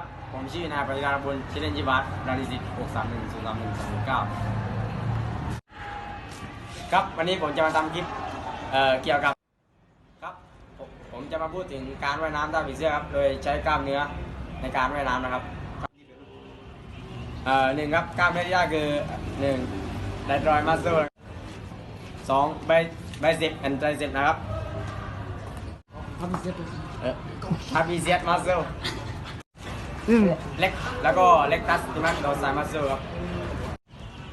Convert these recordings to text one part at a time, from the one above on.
วัสดีครับผมชื่อนายปริการบุญชื่อเล่นจิวัฒน์ราดิสิต6 3 1 0 3 1 2 9 ครับ วันนี้ผมจะมาทำคลิปเอ่อเกี่ยวกับครับผมผมจะมาพูดถึงการว่ายน้ำท่าผีเสื้อครับ โดยใช้กล้ามเนื้อในการว่ายน้ำนะครับเอ่อหนึ่งครับกล้ามเนื้อที่ได้คือหนึ่งไดรอยมัสเซลสองไบไบเซปแอนไตรเซปนะครับเอ อทาบิเซียสมัสเซลเล็กแล้วก็เล็กตัสติมัสโดไซมัสเซลครับ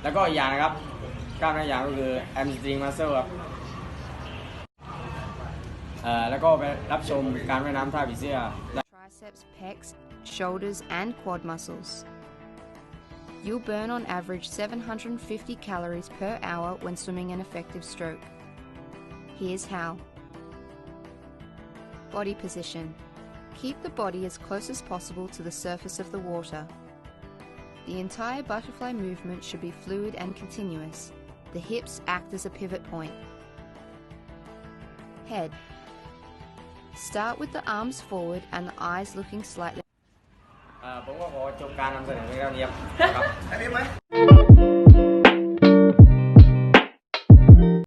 แล้วก็อีกอย่างนะครับกล้ามเนื้ออย่างก็คือแอมสตริงมัสเซลครับเอ่อแล้วก็ไปรับชมการว่ายน้ำท่าผีเสื้อ triceps, pecs, shoulders, and quad muscles. You'll burn on average 750 calories per hour when swimming an effective stroke. Here's how Body position Keep the body as close as possible to the surface of the water. The entire butterfly movement should be fluid and continuous. The hips act as a pivot point. Head Start with the arms forward and the eyes looking slightly. เอ่อ ผมก็ขอจบการนำเสนอเพียงเท่านี้ครับครับ